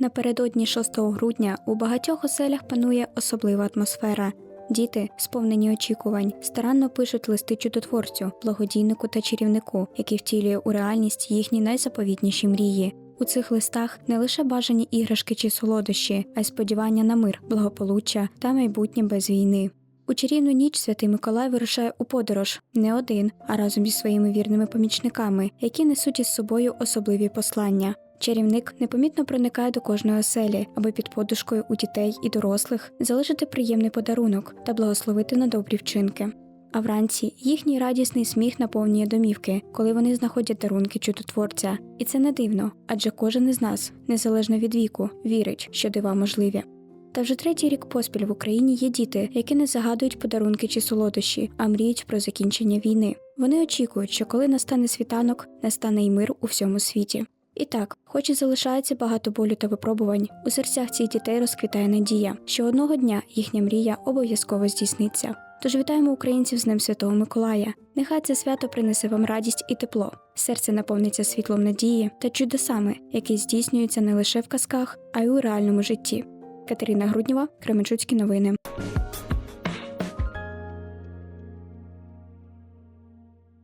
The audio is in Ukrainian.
Напередодні 6 грудня у багатьох оселях панує особлива атмосфера. Діти, сповнені очікувань, старанно пишуть листи чудотворцю, благодійнику та чарівнику, який втілює у реальність їхні найзаповітніші мрії. У цих листах не лише бажані іграшки чи солодощі, а й сподівання на мир, благополуччя та майбутнє без війни. У чарівну ніч святий Миколай вирушає у подорож не один, а разом зі своїми вірними помічниками, які несуть із собою особливі послання. Чарівник непомітно проникає до кожної оселі, аби під подушкою у дітей і дорослих залишити приємний подарунок та благословити на добрі вчинки. А вранці їхній радісний сміх наповнює домівки, коли вони знаходять дарунки чудотворця. І це не дивно, адже кожен із нас, незалежно від віку, вірить, що дива можливі. Та вже третій рік поспіль в Україні є діти, які не загадують подарунки чи солодощі, а мріють про закінчення війни. Вони очікують, що коли настане світанок, настане й мир у всьому світі. І так, хоч і залишається багато болю та випробувань, у серцях цих дітей розквітає надія, що одного дня їхня мрія обов'язково здійсниться. Тож вітаємо українців з Днем Святого Миколая. Нехай це свято принесе вам радість і тепло. Серце наповниться світлом надії та чудесами, які здійснюються не лише в казках, а й у реальному житті. Катерина Груднєва, Кременчуцькі новини.